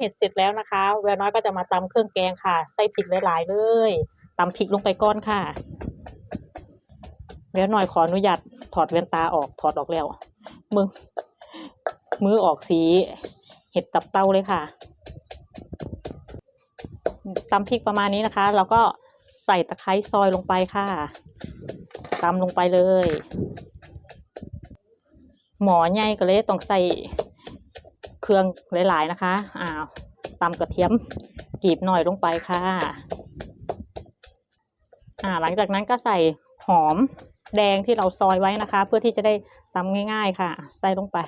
เห็ดเสร็จแล้วนะคะ แววน้อยก็จะมาตำเครื่องแกงค่ะ ใส่พริกหลาย ๆ เลยตำพริกลงไปก้อนค่ะ แววน้อยขออนุญาตถอดแว่นตาออกถอดออกแล้วมึงมือออกสีเห็ดตับเต้าเลยค่ะตำพริกประมาณนี้นะคะเราก็ใส่ตะไคร้ซอยลงไปค่ะตำลงไปเลย หมอใหญ่ก็เลยต้องใส่ รื่อง หลาย ๆ นะคะอ้าวตำกระเทียมกรีบหน่อยลงไปค่ะ อ่า หลังจากนั้นก็ใส่หอมแดงที่เราซอยไว้นะคะ เพื่อที่จะได้ตำง่าย ๆ ค่ะ ใส่ลงไป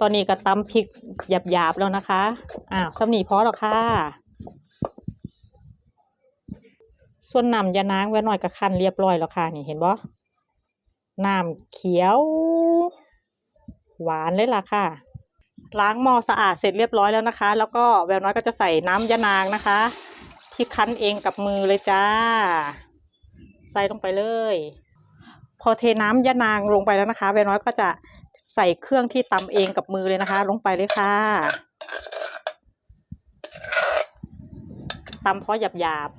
ตอนนี้ก็ตำพริกหยาบๆแล้วนะคะ อ้าวสำนีพอแล้วค่ะ ส่วนนำยานางไว้หน่อยก็คั้นเรียบร้อยแล้วค่ะ นี่เห็นบ่ น้ำเขียว หวานเลยล่ะค่ะ ล้างหม้อสะอาดเสร็จเรียบร้อยแล้วนะคะ แล้วก็แววน้อยก็จะใส่น้ำยานางนะคะ ที่คั้นเองกับมือเลยจ้า ใส่ลงไปเลย พอเทน้ำยานางลงไปแล้วนะคะ แววน้อยก็จะใส่เครื่องที่ตำเองกับมือเลยนะคะ ลงไปเลยค่ะตำเพราะหยาบ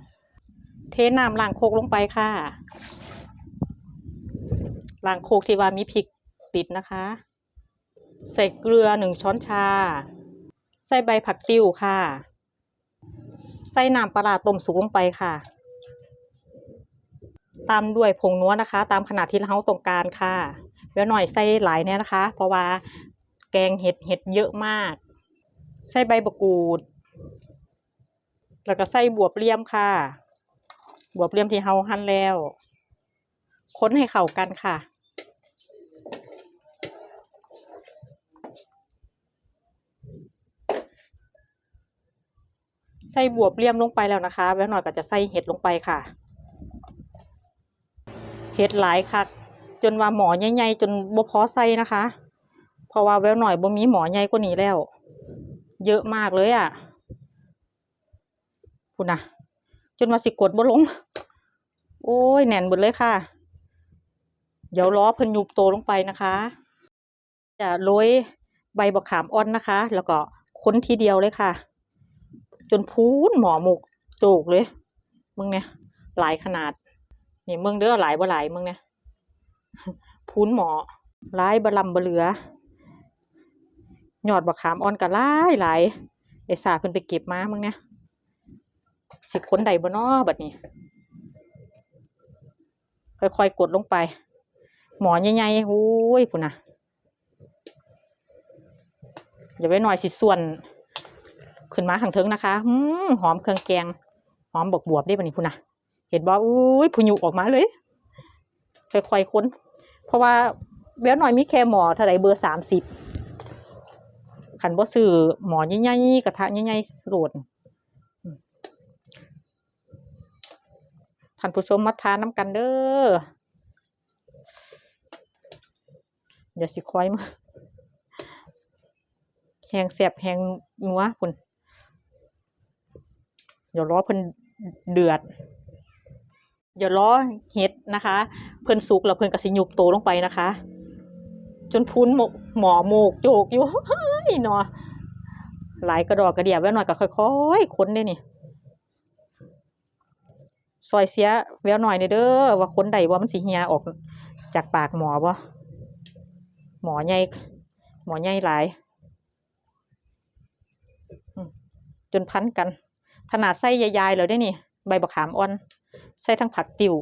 ๆ เทน้ำล้างโคกลงไปค่ะ ล้างโคกที่ว่ามีพริกติดนะคะ ใส่เกลือหนึ่งช้อนชา ใส่ใบผักติ้วค่ะ ใส่น้ำปลาต้มสุกลงไปค่ะ ตามด้วยผงนัวนะคะ ตามขนาดที่เราต้องการค่ะเดี๋ยวหน่อยใส่หลายเนี่ยนะคะ เพราะว่าแกงเห็ดเห็ดเยอะมาก ใส่ใบบะกรูด แล้วก็ใส่บวบเลียมค่ะ บวบเลียมที่เฮาหั่นแล้ว ค้นให้เข้ากันค่ะ ใส่บวบเลียมลงไปแล้วนะคะแล้วหน่อยก็จะใส่เห็ดลงไปค่ะ เห็ดหลายค่ะ จนว่าหมอใหญ่ๆจนบ่พอใส่นะคะ เพราะว่าแววหน่อยบ่มีหมอใหญ่กว่านี้แล้ว เยอะมากเลยอะคุณนะจนว่าสิกดบ่ลง โอ้ยแน่นหมดเลยค่ะ เดี๋ยวล้อเพิ่นยุบโตลงไปนะคะ จะโรยใบบักขามอ่อนนะคะ แล้วก็ค้นทีเดียวเลยค่ะ จนพูนหมอหมกโจกเลยมึงเนี่ยหลายขนาดนี่มึงเด้อหลายบ่หลายมึงเนี่ยพูนหมอหลายบะลำบะเหลือหยอดบักขามอ่อนก็หลายหลายไอ้สาเพิ่นไปเก็บมามึงเนี่ยสิค้นใดบ่น้อบัดนี้ ค่อยๆกดลงไป หมอใหญ่ๆโอ้ยพุ่นน่ะอย่าไว้หน่อยสิส่วน ขึ้นมาข้างเทิงนะคะหืมหอมเครื่องแกง หอมบวบวบได้ปะนี่พุ่นนะเห็นบ่อุ้ยพุยุออกมาเลยค่อยๆค้น เพราะว่าแววหน่อยมีแค่หมอเท่าไรเบอร์สามสิบขันบ่ซื้อหมอใหญ่ๆกระทะใหญ่ๆโหลดท่านผู้ชมมาทานน้ำกันเด้อเดี๋ยวสิคอยมาแหงแสบแหงนัวพุ่น เดี๋ยวรอเพิ่นเดือดเดี๋ยวล้อเห็ดนะคะ เพิ่นสุกแล้วเพิ่นก็สิยุบโตลงไปนะคะ จนพุ้นหมกหมอโมกโจกอยู่เฮ้ยเนาะหลายกระดอกกระเดียบไว้หน่อยก็ค่อยๆค้นได้นี่ซอยเสียแววหน่อยนี่เด้อว่าค้นใดว่ามันสิเฮียออกจากปากหมอบ่หมอใหญ่หมอใหญ่หลายจนพันกัน ขนาดไส้ยายๆแล้วได้นี่ ใบบักขามอ่อน ใส่ทั้งผักติ๋ว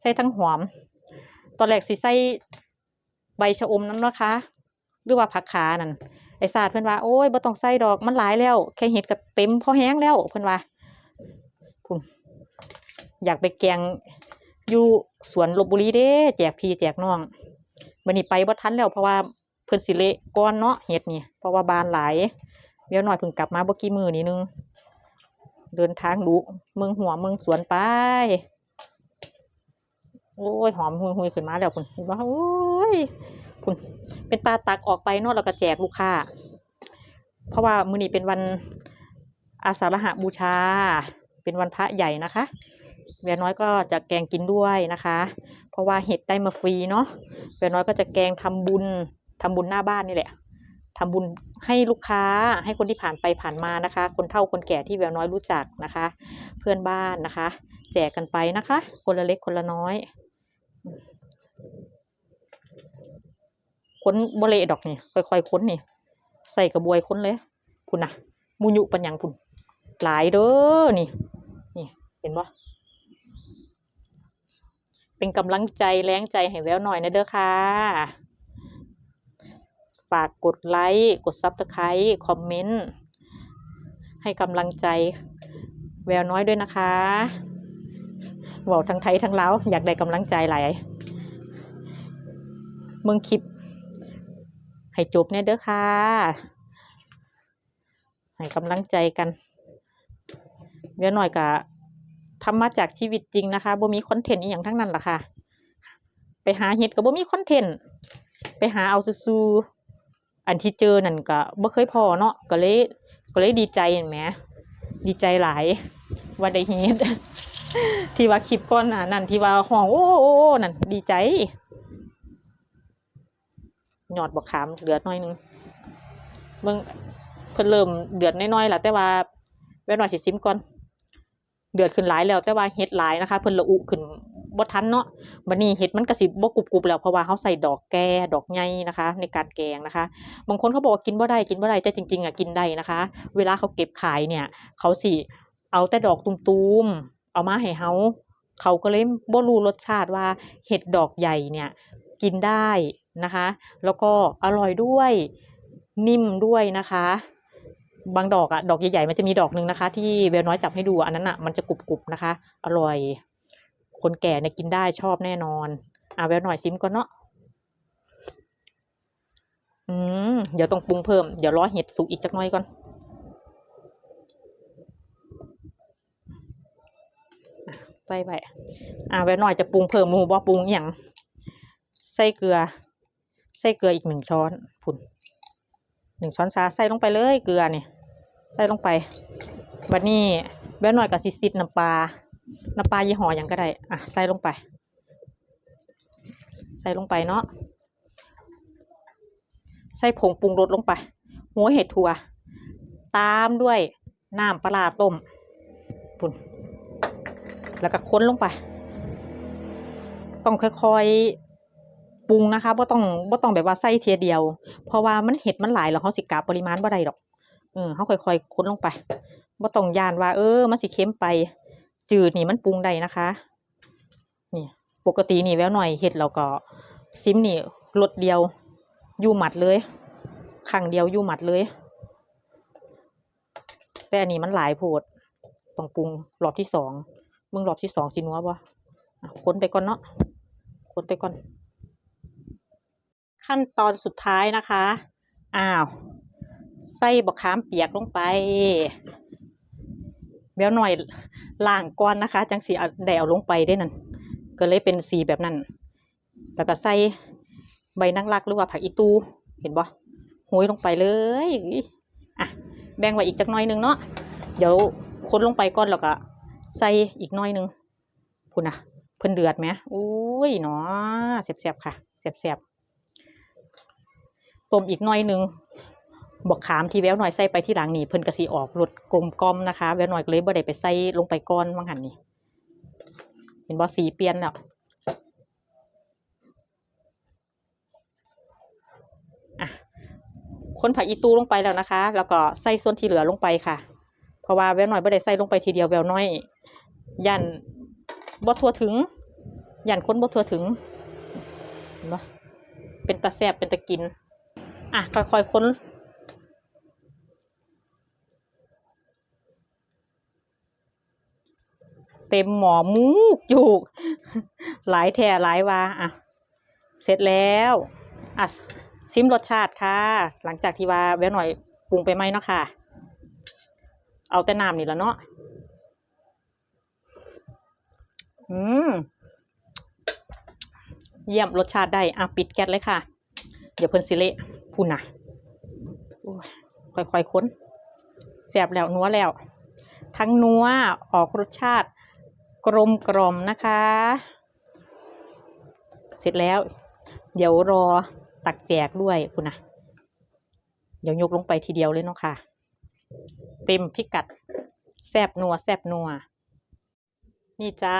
ใส่ทั้งหอม ตอนแรกสิใส่ใบชะอมน้ำนะคะ หรือว่าผักขานั่น ไอ้ศาสตร์เพื่อนว่า โอ้ยบ่ต้องใส่ดอก มันหลายแล้ว แค่เห็ดก็เต็มพอแห้งแล้วเพื่อนว่าพุ่นอยากไปแกงอยู่สวนลบบุรีเด้แจกพี่แจกน้องวันนี้ไปบ่ทันแล้วเพราะว่าเพิ่นสิเละก้อนเนาะเห็ดนี่ เพราะว่าบานหลายเดี๋ยวหน่อยเพิ่งกลับมาบ่กี่มือนี่นึง เดินทางดูเมืองหัวเมืองสวนไป โอ้ยหอมหุยหุยขึ้นมาแล้วคุณเห็นปะโอ้ยคุณเป็นตาตักออกไปเนอะแล้วก็แจกลูกค้า เพราะว่ามื้อนี้เป็นวันอาสาฬหบูชา เป็นวันพระใหญ่นะคะแววน้อยก็จะแกงกินด้วยนะคะ เพราะว่าเห็ดได้มาฟรีเนาะแววน้อยก็จะแกงทำบุญทำบุญหน้าบ้านนี่แหละ ทำบุญให้ลูกค้าให้คนที่ผ่านไปผ่านมานะคะ คนเฒ่าคนแก่ที่แววน้อยรู้จักนะคะ เพื่อนบ้านนะคะ แจกกันไปนะคะ คนละเล็กคนละน้อยค้นบเลดอกนี่ค่อยๆค้นนี่ ใส่กระบวยค้นเลยพุ่นนะมูยุปัญญังพุ่นหลายเด้อนี่ นี่ เห็นปะเป็นกำลังใจแรงใจให้แววหน่อยนะเด้อค่ะ ฝากกดไลค์ กดซับสไครต์คอมเมนต์ ให้กำลังใจแววน้อยด้วยนะคะเว่าทั้งไทยทั้งลาวอยากได้กำลังใจหลายเมืองคลิป ให้จบเนี่ยเด้อค่ะ ให้กำลังใจกันเดี๋ยวหน่อยกะทำมาจากชีวิตจริงนะคะบ่มีคอนเทนต์อีหยังทั้งนั้นล่ะค่ะ ไปหาเฮ็ดก็บ่มีคอนเทนต์ ไปหาเอาซื่อๆ อันที่เจอนั่นก็บ่เคยพอเนาะก็เลยก็เลยดีใจเห็นไหมดีใจหลายว่าได้เฮ็ดที่ว่าคลิปก่อนน้านั่นที่ว่าห้องโอ้โอ้โอ้นั่นดีใจหยอดบักขามเดือดหน้อยหนึงเบิ่งเพิ่นเริ่มเดือดน้อยๆล้วแต่ว่าแว่หน่อยสิซิมก่อนเดือดขึ้นหลายแล้วแต่ว่าเฮ็ดหลายนะคะ เพิ่นละอุขึ้น บ่ทันเนาะบัดนี้เฮ็ดมันก็สิบ่กรุบๆแล้วเพราะว่าเฮาใส่ดอกแก่ดอกใหญ่นะคะ ในการแกงนะคะ บางคนเขาบอกว่ากินบ่ได้กินบ่ได้แต่จริงๆอะกินได้นะคะ เวลาเขาเก็บขายเนี่ยเขาสิเอาแต่ดอกตุ้มๆเอามาให้เฮาเขาก็เลยบ่รู้รสชาติว่าเห็ดดอกใหญ่เนี่ยกินได้นะคะ แล้วก็อร่อยด้วยนิ่มด้วยนะคะ บางดอกอะดอกใหญ่ๆมันจะมีดอกหนึ่งนะคะ ที่เวลน้อยจับให้ดูอันนั้นอะมันจะกรุบๆนะคะ อร่อย คนแก่เนี่ยกินได้ชอบแน่นอนอะเวลหน่อยซิมก่อนเนาะอืมเดี๋ยวต้องปรุงเพิ่มเดี๋ยวรอเห็ดสุกอีกจักหน่อยก่อนใส่ไปอะเวลหน่อยจะปรุงเพิ่มหมูบ่ปรุงอย่างใส่เกลือ ใส่เกลืออีกหนึ่งช้อนผุนหนึ่งช้อนชาใส่ลงไปเลยเกลือเนี่ยใส่ลงไปบัดนี้แบ้หน่อยกับซิซิดน้ำปลา น้ำปลายี่ห้อหยังก็ได้ อะ ใส่ลงไป ใส่ลงไปเนาะ ใส่ผงปรุงรสลงไป หัวเห็ดถั่ว ตามด้วยน้ำปลาต้มปุ่น แล้วก็ค้นลงไป ต้องค่อยๆ ปรุงนะคะบ่ต้องบ่ต้องแบบว่าใส่เทียเดียว เพราะว่ามันเห็ดมันหลายแล้วเขาสิกาปริมาณบ่ได้ดอก เออเขาค่อยๆ ค้นลงไปบ่ต้องยานว่า เออ มันสิเค็มไป จืดนี่มันปรุงได้นะคะ นี่ปกตินี่แววหน่อยเห็ดเราก็ซิมนี่รสเดียวยู่หมัดเลยครั้งเดียวยู่หมัดเลย แต่อันนี้มันหลายโพดต้องปรุงรอบที่สองมึงรอบที่สองสินัวบ่อะคนไปก่อนเนาะค้นไปก่อน ขั้นตอนสุดท้ายนะคะ อ้าว ใส่บะขามเปียกลงไป ววหน่อยล่างก้อนนะคะ จังสีเอาได้เอาลงไปได้นั่นก็เลยเป็นสีแบบนั้นแล้วก็ใส่ใบนังรักหรือว่าผักอีตูเห็นบ่โหยลงไปเลยอะแบ่งไว้อีกจักหน้อยหนึงเนาะเดี๋ยวคนลงไปก่อนแล้วก็ใส่อีกหน้อยหนึงพุ่นะเพิ่นเดือดไหมอุ้ยเนาะแซ่บๆค่ะแซ่บๆต้มอีกหน้อยหนึง บอกขามที่แววหน่อยใส่ไปที่หลังนี่เพิ่นกระสีออกรสกลมกลอมนะคะ แววหน่อยก็เลยบ่ได้ไปใส่ลงไปก่อนว่างหันนี่เห็นบ่สีเปลี่ยนแล้วอะคนผักอีตูลงไปแล้วนะคะ แล้วก็ใส่ส่วนที่เหลือลงไปค่ะ เพราะว่าแววหน้อยไม่ได้ใส่ลงไปทีเดียวแววน้อย ยันบ่ทั่วถึง ยันคนบ่ทั่วถึงเห็นบ่เป็นตาแซบเป็นตะกิน อะค่อยๆคน เต็มหมอมูกอยู่หลายแท่หลายว่าอะ เสร็จแล้วอะซิมรสชาติค่ะ หลังจากที่ว่าแววหน่อยปรุงไปไหมเนาะค่ะ เอาแต่น้ำนี่แล้วเนาะอืมเยี่ยมรสชาติได้อะปิดแก๊สเลยค่ะ เดี๋ยวเพิ่นสิเละพูนนะค่อยๆค้นแสบแล้วนัวแล้ว ทั้งนัวออกรสชาติ กลมกล่อมนะคะ เสร็จแล้ว เดี๋ยวรอตักแจกด้วยคุณนะเดี๋ยวยกลงไปทีเดียวเลยเนาะค่ะ เต็มพิกัดแซบนัวแซบนัว นี่จ้า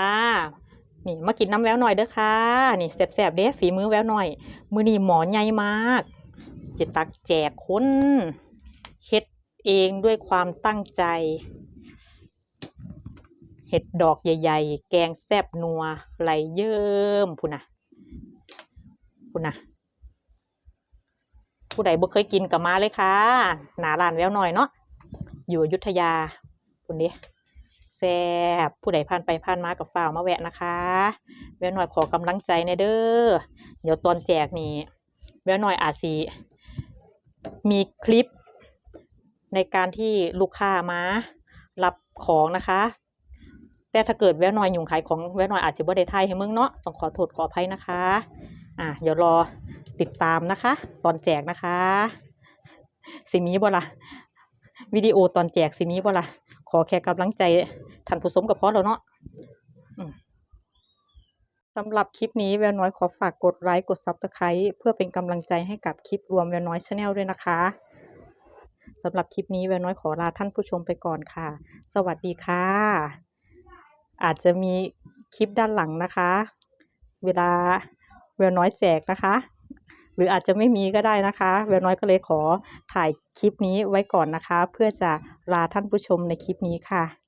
นี่มากินน้ำแววหน่อยเด้อค่ะ นี่แซ่บๆเด้ฝีมือแววหน่อย มือนี่หมอใหญ่มากจะตักแจกคนเฮ็ดเองด้วยความตั้งใจ เห็ดดอกใหญ่ ๆ แกงแซบนัวไหลเยิ้มพูนะพูนะผู้ใดบ่เคยกินก็มาเลยค่ะ หนาร้านแววหน่อยเนาะอยู่อยุธยาคุณดิแซบผู้ใดผ่านไปผ่านมากับฝ่าวมาแวะนะคะ แววหน่อยขอกำลังใจในเด้อเดี๋ยวตอนแจกนี่แววหน่อยอาจสิมีคลิปในการที่ลูกค้ามา รับของนะคะ แต่ถ้าเกิดแววน่อยยุ่งขายของแววน่อยอาจจะบ่ได้ถ่ายให้มึงเนาะต้องขอโทษขออภัยนะคะ อะเดี๋ยวรอติดตามนะคะ ตอนแจกนะคะ สิมีบ่ละวิดีโอตอนแจกสิมีบ่ละขอแค่กำลังใจท่านผู้ชมกับพ่อแล้วเนาะสำหรับคลิปนี้แววน้อยขอฝากกดไลค์กด Subscribe เพื่อเป็นกำลังใจให้กับคลิปรวมแววน้อยชาแนลด้วยนะคะสำหรับคลิปนี้แววน้อยขอลาท่านผู้ชมไปก่อนค่ะ สวัสดีค่ะ อาจจะมีคลิปด้านหลังนะคะ เวลาเวลน้อยแจกนะคะ หรืออาจจะไม่มีก็ได้นะคะ เวลน้อยก็เลยขอถ่ายคลิปนี้ไว้ก่อนนะคะ เพื่อจะลาท่านผู้ชมในคลิปนี้ค่ะ